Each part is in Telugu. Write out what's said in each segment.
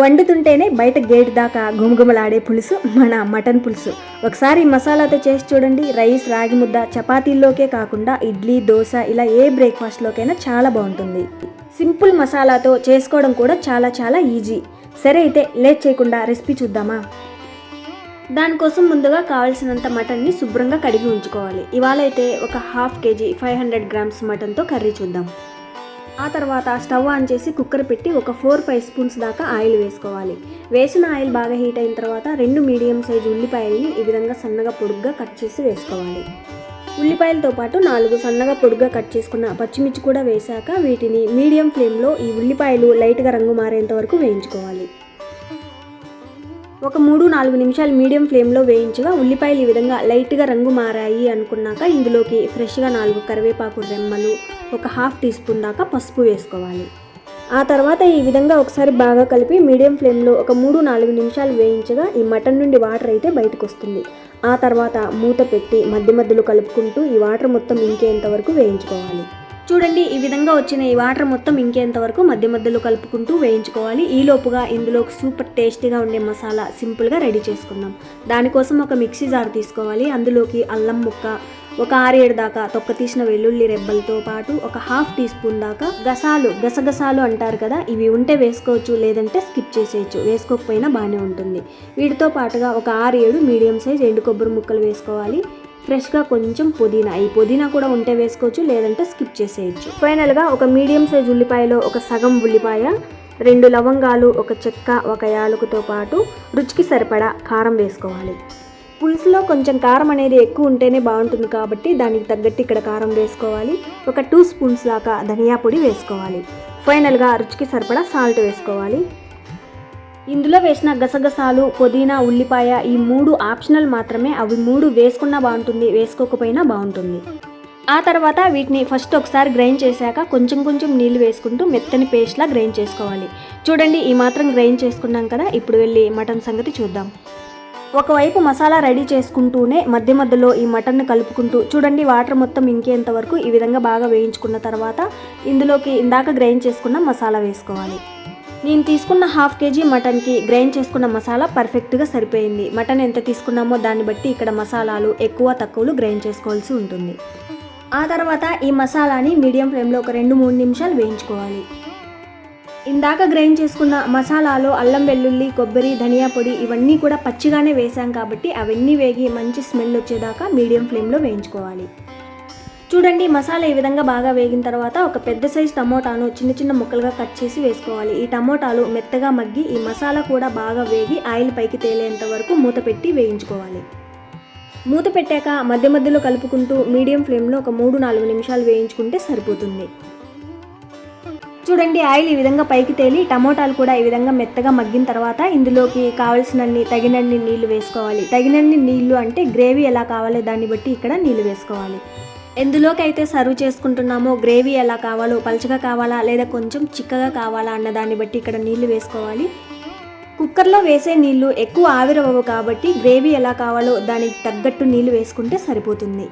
వండుతుంటేనే బయట గేట్ దాకా గుమగుమలాడే పులుసు మన మటన్ పులుసు. ఒకసారి మసాలాతో చేసి చూడండి. రైస్ రాగి ముద్ద చపాతీల్లోకే కాకుండా ఇడ్లీ దోశ ఇలా ఏ బ్రేక్ఫాస్ట్లోకైనా చాలా బాగుంటుంది. సింపుల్ మసాలాతో చేసుకోవడం కూడా చాలా చాలా ఈజీ. సరే అయితే లేట్ చేయకుండా రెసిపీ చూద్దామా? దానికోసం ముందుగా కావాల్సినంత మటన్ని శుభ్రంగా కడిగి ఉంచుకోవాలి. ఇవాళ అయితే ఒక half KG five hundred grams మటన్తో curry చూద్దాం. ఆ తర్వాత స్టవ్ ఆన్ చేసి కుక్కర్ పెట్టి ఒక ఫోర్ ఫైవ్ స్పూన్స్ దాకా ఆయిల్ వేసుకోవాలి. వేసిన ఆయిల్ బాగా హీట్ అయిన తర్వాత రెండు మీడియం సైజు ఉల్లిపాయల్ని ఈ విధంగా సన్నగా పొడుగ్గా కట్ చేసి వేసుకోవాలి. ఉల్లిపాయలతో పాటు నాలుగు సన్నగా పొడుగ్గా కట్ చేసుకున్న పచ్చిమిర్చి కూడా వేశాక వీటిని మీడియం ఫ్లేమ్లో ఈ ఉల్లిపాయలు లైట్గా రంగు మారేంత వరకు వేయించుకోవాలి. ఒక మూడు నాలుగు నిమిషాలు మీడియం ఫ్లేమ్లో వేయించగా ఉల్లిపాయలు ఈ విధంగా లైట్గా రంగు మారాయి అనుకున్నాక ఇందులోకి ఫ్రెష్గా నాలుగు కరివేపాకు రెమ్మలు ఒక హాఫ్ టీ స్పూన్ దాకా పసుపు వేసుకోవాలి. ఆ తర్వాత ఈ విధంగా ఒకసారి బాగా కలిపి మీడియం ఫ్లేమ్లో ఒక మూడు నాలుగు నిమిషాలు వేయించగా ఈ మటన్ నుండి వాటర్ అయితే బయటకు వస్తుంది. ఆ తర్వాత మూత పెట్టి మధ్య మధ్యలో కలుపుకుంటూ ఈ వాటర్ మొత్తం ఇంకేంత వరకు వేయించుకోవాలి. చూడండి ఈ విధంగా వచ్చిన ఈ వాటర్ మొత్తం ఇంకేంత వరకు మధ్య మధ్యలో కలుపుకుంటూ వేయించుకోవాలి. ఈ లోపుగా ఇందులో సూపర్ టేస్టీగా ఉండే మసాలా సింపుల్గా రెడీ చేసుకుందాం. దానికోసం ఒక మిక్సీ జార్ తీసుకోవాలి. అందులోకి అల్లం ముక్క ఒక ఆరేడు దాకా తొక్క తీసిన వెల్లుల్లి రెబ్బలతో పాటు ఒక హాఫ్ టీ స్పూన్ దాకా గసాలు గసగసాలు అంటారు కదా ఇవి ఉంటే వేసుకోవచ్చు లేదంటే స్కిప్ చేసేయచ్చు. వేసుకోకపోయినా బాగానే ఉంటుంది. వీటితో పాటుగా ఒక ఆరు ఏడు మీడియం సైజ్ ఎండు కొబ్బరి ముక్కలు వేసుకోవాలి. ఫ్రెష్గా కొంచెం పుదీనా. ఈ పుదీనా కూడా ఉంటే వేసుకోవచ్చు లేదంటే స్కిప్ చేసేయచ్చు. ఫైనల్గా ఒక మీడియం సైజ్ ఉల్లిపాయలో ఒక సగం ఉల్లిపాయ రెండు లవంగాలు ఒక చెక్క ఒక యాలకుతో పాటు రుచికి సరిపడా కారం వేసుకోవాలి. పులుసులో కొంచెం కారం అనేది ఎక్కువ ఉంటేనే బాగుంటుంది కాబట్టి దానికి తగ్గట్టు ఇక్కడ కారం వేసుకోవాలి. ఒక టూ స్పూన్స్ దాకా ధనియా పొడి వేసుకోవాలి. ఫైనల్గా రుచికి సరిపడా సాల్ట్ వేసుకోవాలి. ఇందులో వేసిన గసగసాలు పుదీనా ఉల్లిపాయ ఈ మూడు ఆప్షనల్ మాత్రమే. అవి మూడు వేసుకున్నా బాగుంటుంది వేసుకోకపోయినా బాగుంటుంది. ఆ తర్వాత వీటిని ఫస్ట్ ఒకసారి గ్రైండ్ చేశాక కొంచెం కొంచెం నీళ్ళు వేసుకుంటూ మెత్తని పేస్ట్లా గ్రైండ్ చేసుకోవాలి. చూడండి ఈ మాత్రం గ్రైండ్ చేసుకున్నాం కదా ఇప్పుడు వెళ్ళి మటన్ సంగతి చూద్దాం. ఒకవైపు మసాలా రెడీ చేసుకుంటూనే మధ్య మధ్యలో ఈ మటన్ను కలుపుకుంటూ చూడండి వాటర్ మొత్తం ఇంకేంత వరకు ఈ విధంగా బాగా వేయించుకున్న తర్వాత ఇందులోకి ఇందాక గ్రైండ్ చేసుకున్న మసాలా వేసుకోవాలి. నేను తీసుకున్న హాఫ్ కేజీ మటన్కి గ్రైండ్ చేసుకున్న మసాలా పర్ఫెక్ట్గా సరిపోయింది. మటన్ ఎంత తీసుకున్నామో దాన్ని బట్టి ఇక్కడ మసాలాలు ఎక్కువ తక్కువలు గ్రైండ్ చేసుకోవాల్సి ఉంటుంది. ఆ తర్వాత ఈ మసాలాని మీడియం ఫ్లేమ్లో ఒక రెండు మూడు నిమిషాలు వేయించుకోవాలి. ఇందాక గ్రైండ్ చేసుకున్న మసాలాలో అల్లం వెల్లుల్లి కొబ్బరి ధనియా పొడి ఇవన్నీ కూడా పచ్చిగానే వేసాం కాబట్టి అవన్నీ వేగి మంచి స్మెల్ వచ్చేదాకా మీడియం ఫ్లేమ్లో వేయించుకోవాలి. చూడండి మసాలా ఈ విధంగా బాగా వేగిన తర్వాత ఒక పెద్ద సైజు టమోటాను చిన్న చిన్న ముక్కలుగా కట్ చేసి వేసుకోవాలి. ఈ టమోటాలు మెత్తగా మగ్గి ఈ మసాలా కూడా బాగా వేగి ఆయిల్ పైకి తేలేంత వరకు మూత పెట్టి వేయించుకోవాలి. మూత పెట్టాక మధ్య మధ్యలో కలుపుకుంటూ మీడియం ఫ్లేమ్లో ఒక మూడు నాలుగు నిమిషాలు వేయించుకుంటే సరిపోతుంది. చూడండి ఆయిల్ ఈ విధంగా పైకి తేలి టమోటాలు కూడా ఈ విధంగా మెత్తగా మగ్గిన తర్వాత ఇందులోకి కావలసినన్ని తగినన్ని నీళ్ళు వేసుకోవాలి. తగినన్ని నీళ్ళు అంటే గ్రేవీ ఎలా కావాలో దాన్ని బట్టి ఇక్కడ నీళ్ళు వేసుకోవాలి. ఎందులోకి అయితే సర్వ్ చేసుకుంటున్నామో గ్రేవీ ఎలా కావాలో పలుచగా కావాలా లేదా కొంచెం చిక్కగా కావాలా అన్న దాన్ని బట్టి ఇక్కడ నీళ్ళు వేసుకోవాలి. కుక్కర్లో వేసే నీళ్ళు ఎక్కువ ఆవిరవ్వవు కాబట్టి గ్రేవీ ఎలా కావాలో దానికి తగ్గట్టు నీళ్ళు వేసుకుంటే సరిపోతుంది.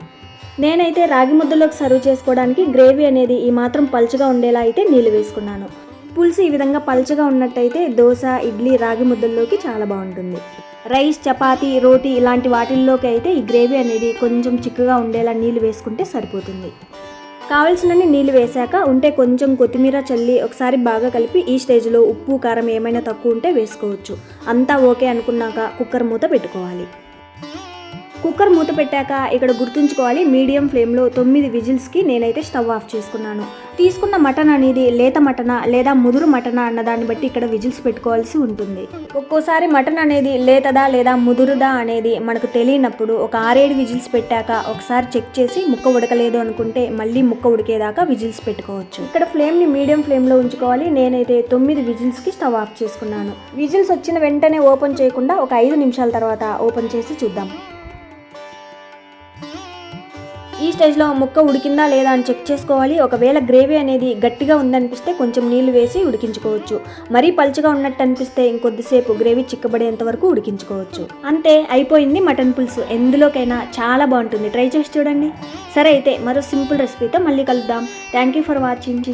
నేనైతే రాగి ముద్దలోకి సర్వ్ చేసుకోవడానికి గ్రేవీ అనేది ఈ మాత్రం పలుచగా ఉండేలా అయితే నీళ్ళు వేసుకున్నాను. పులుసు ఈ విధంగా పలుచగా ఉన్నట్టయితే దోశ ఇడ్లీ రాగి ముద్దల్లోకి చాలా బాగుంటుంది. రైస్ చపాతీ రోటీ ఇలాంటి వాటిల్లోకి అయితే ఈ గ్రేవీ అనేది కొంచెం చిక్కగా ఉండేలా నీళ్ళు వేసుకుంటే సరిపోతుంది. కావలసినన్ని నీళ్ళు వేశాక ఉంటే కొంచెం కొత్తిమీర చల్లి ఒకసారి బాగా కలిపి ఈ స్టేజ్లో ఉప్పు కారం ఏమైనా తక్కువ ఉంటే వేసుకోవచ్చు. అంతా ఓకే అనుకున్నాక కుక్కర్ మూత పెట్టుకోవాలి. కుక్కర్ మూత పెట్టాక ఇక్కడ గుర్తుంచుకోవాలి మీడియం ఫ్లేమ్లో తొమ్మిది విజిల్స్కి నేనైతే స్టవ్ ఆఫ్ చేసుకున్నాను. తీసుకున్న మటన్ అనేది లేత మటనా లేదా ముదురు మటనా అన్న దాన్ని బట్టి ఇక్కడ విజిల్స్ పెట్టుకోవాల్సి ఉంటుంది. ఒక్కోసారి మటన్ అనేది లేతదా లేదా ముదురుదా అనేది మనకు తెలియనప్పుడు ఒక ఆరేడు విజిల్స్ పెట్టాక ఒకసారి చెక్ చేసి ముక్క ఉడకలేదు అనుకుంటే మళ్ళీ ముక్క ఉడికేదాకా విజిల్స్ పెట్టుకోవచ్చు. ఇక్కడ ఫ్లేమ్ని మీడియం ఫ్లేమ్లో ఉంచుకోవాలి. నేనైతే తొమ్మిది విజిల్స్కి స్టవ్ ఆఫ్ చేసుకున్నాను. విజిల్స్ వచ్చిన వెంటనే ఓపెన్ చేయకుండా ఒక ఐదు నిమిషాల తర్వాత ఓపెన్ చేసి చూద్దాం. స్టేజ్లో స్టేజ్లో ముక్క ఉడికిందా లేదా అని చెక్ చేసుకోవాలి. ఒకవేళ గ్రేవీ అనేది గట్టిగా ఉందనిపిస్తే కొంచెం నీళ్ళు వేసి ఉడికించుకోవచ్చు. మరీ పలుచగా ఉన్నట్టు అనిపిస్తే ఇంకొద్దిసేపు గ్రేవీ చిక్కబడేంత వరకు ఉడికించుకోవచ్చు. అంతే అయిపోయింది మటన్ పులుసు. ఎందులోకైనా చాలా బాగుంటుంది. ట్రై చేసి చూడండి. సరే అయితే మరో సింపుల్ రెసిపీతో మళ్ళీ కలుద్దాం. Thank you for watching.